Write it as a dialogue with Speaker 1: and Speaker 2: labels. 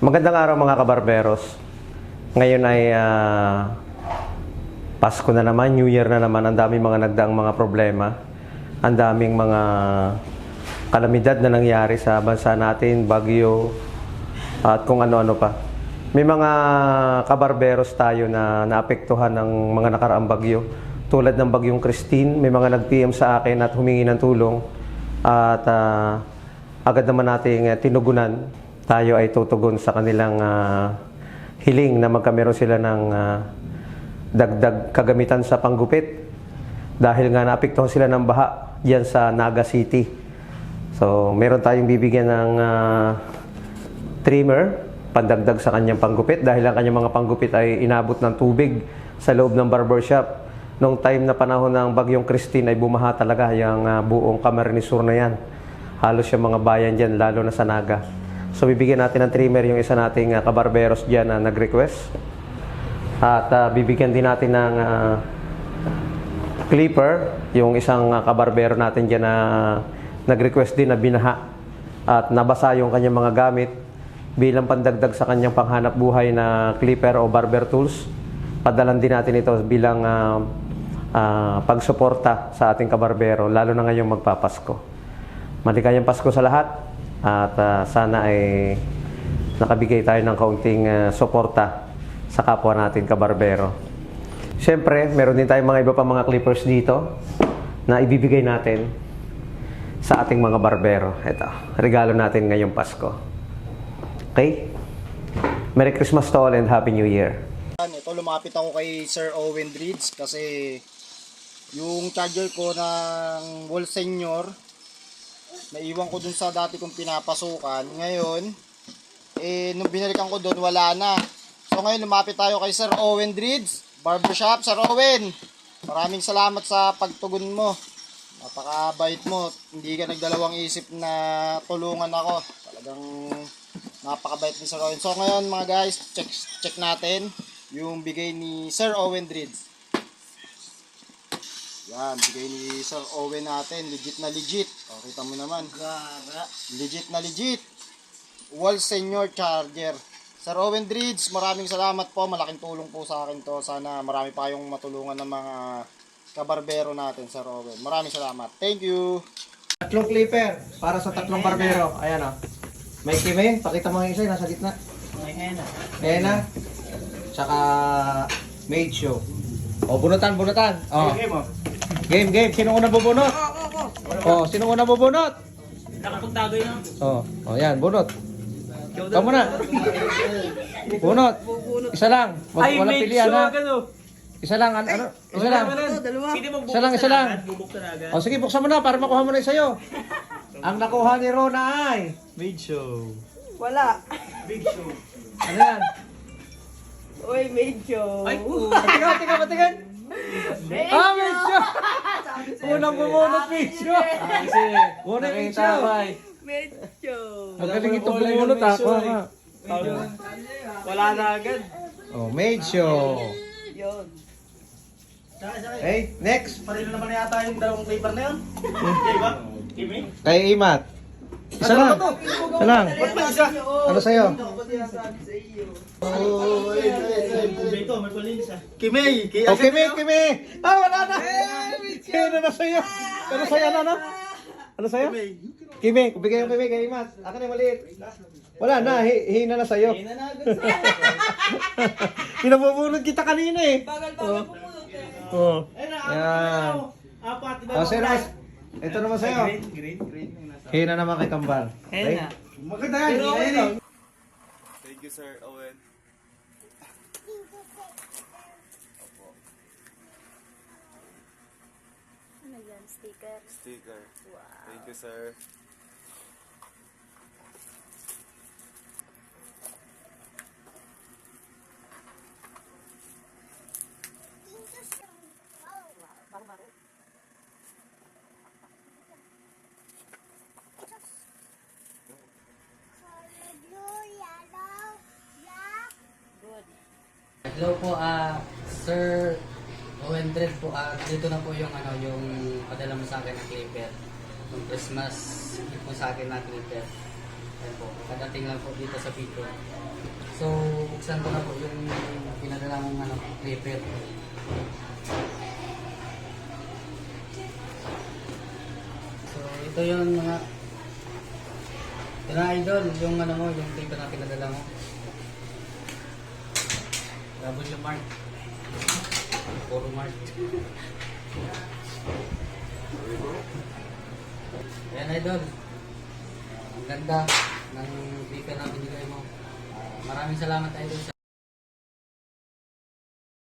Speaker 1: Magandang araw mga kabarberos. Ngayon ay ah, Pasko na naman, New Year na naman. Ang daming mga nagdaang mga problema. Ang daming mga kalamidad na nangyari sa bansa natin, bagyo, at kung ano-ano pa. May mga kabarberos tayo na naapektuhan ng mga nakaraang bagyo. Tulad ng bagyong Christine, may mga nag-PM sa akin at humingi ng tulong. At ah, agad naman nating eh, tinugunan. Tayo ay tutugon sa kanilang ah, hiling na magkameron sila ng ah, dagdag kagamitan sa panggupit. Dahil nga naapektuhan sila ng baha diyan sa Naga City. So, meron tayong bibigyan ng ah, trimmer, pandagdag sa kanyang panggupit dahil ang kanyang mga panggupit ay inabot ng tubig sa loob ng barbershop. Nung time na panahon ng bagyong Christine ay bumaha talaga yung ah, buong Camarines Sur na yan. Halos yung mga bayan dyan, lalo na sa Naga. So bibigyan natin ng trimmer yung isa nating ah, kabarberos dyan na nag-request. At ah, bibigyan din natin ng ah, clipper, yung isang uh, kabarbero natin dyan na nag-request din na binaha at nabasa yung kanyang mga gamit bilang pandagdag sa kanyang panghanap buhay na clipper o barber tools. Padalan din natin ito bilang ah, ah, pagsuporta sa ating kabarbero, lalo na ngayong magpapasko. Maligayang Pasko sa lahat at ah, sana ay nakabigay tayo ng kaunting ah, suporta sa kapwa natin kabarbero. Siyempre, meron din tayong mga iba pa mga clippers dito na ibibigay natin sa ating mga barbero. Ito, regalo natin ngayong Pasko. Okay? Merry Christmas to all and Happy New Year.
Speaker 2: Ito lumapit ako kay Sir Owen Breeds kasi yung charger ko ng Wall Senior naiwan ko dun sa dati kong pinapasukan. Ngayon, eh, nung binalikan ko dun, wala na. So ngayon, lumapit tayo kay Sir Owen Breeds, Barbershop. Sir Owen, maraming salamat sa pagtugon mo. Napakabait mo. Hindi ka nagdalawang isip na tulungan ako. Talagang napakabait ni Sir Owen. So ngayon mga guys, check check natin yung bigay ni Sir Owen Dreads. Yan, bigay ni Sir Owen natin. Legit na legit. O, kita mo naman. Legit na legit. Wall Senior Charger. Sir Owen Dreads, maraming salamat po. Malaking tulong po sa akin to. Sana marami pa yung matulungan ng mga kabarbero natin, Sir Owen. Maraming salamat. Thank you.
Speaker 1: Tatlong clipper para sa tatlong barbero. Ayan o. May kime, pakita mo yung isa, nasa gitna.
Speaker 3: May henna.
Speaker 1: Ayan na. Tsaka made show. O, bunutan, bunutan. O. Game, game. Sino una bubunot? O, sino una bubunot?
Speaker 3: Nakapagtagoy na.
Speaker 1: O, o yan, bunot. Ikaw muna. Bunot. Isa lang. Wag, walang pilihan ha. Isa lang, ano, ano? Isa lang. Isa lang, isa lang.
Speaker 3: Bubuksan agad.
Speaker 1: O sige, buksan mo na para makuha mo na yung sa'yo. Ang nakuha ni Rona ay...
Speaker 3: Made show.
Speaker 4: Wala.
Speaker 3: Big show.
Speaker 1: Ano yan?
Speaker 4: Uy, medyo.
Speaker 3: Ay, oh.
Speaker 1: Tingnan, tingnan, patingin. Ah, medyo! Unang bumunot, medyo!
Speaker 3: Kasi,
Speaker 1: Unang medyo!
Speaker 4: Medyo.
Speaker 1: Magaling ito bumunot, ka.
Speaker 3: wala na agad.
Speaker 1: Oh, medyo!
Speaker 4: Yun.
Speaker 1: Okay, next.
Speaker 3: Pareho naman yata yung dalawang paper na yun. Di ba? Kimi?
Speaker 1: Kay Imat. Isa lang. Isa lang.
Speaker 3: Pa isa?
Speaker 1: Ano sa'yo?
Speaker 3: May ito, may palinis ah.
Speaker 2: Kimay!
Speaker 1: Okay, Kimi, Kimi! Ah, wala na! Ano na sa'yo? Ano sa'yo, ano, ano? Ano sa'yo? Kimi, bigay yung Kimi kay Imat. Akin yung maliit. Wala na, hi hina na sa'yo.
Speaker 3: Hindi na agad sa.
Speaker 1: Pinabubunod kita kanina eh.
Speaker 4: Bagal-bagal pumunod eh.
Speaker 1: Oh.
Speaker 3: Ay, na,
Speaker 1: Yan.
Speaker 3: apat.
Speaker 1: Oh, sir, mas. Ito naman sa'yo.
Speaker 3: Green, green, green.
Speaker 1: Hina naman kay Kambal.
Speaker 3: Henna.
Speaker 1: Maganda yan.
Speaker 3: Lang.
Speaker 5: Thank you, Sir Owen.
Speaker 6: Sticker?
Speaker 5: Sticker. Thank you, sir.
Speaker 6: Good.
Speaker 7: Hello po, ah, Sir Owen Dredd po, ah, dito na po yung ano, yung padala mo sa akin na clipper. Yung Christmas gift po sa akin na clipper. Ayan po, kadating lang po dito sa picture. So, buksan ko na po yung pinadala mong ano, clipper. So, ito yung mga na idol, yung ano mo, yung clipper na pinadala mo. W mark. Puro mark. Ayan idol. Ang ganda ng clipper na binigay mo. Maraming salamat idol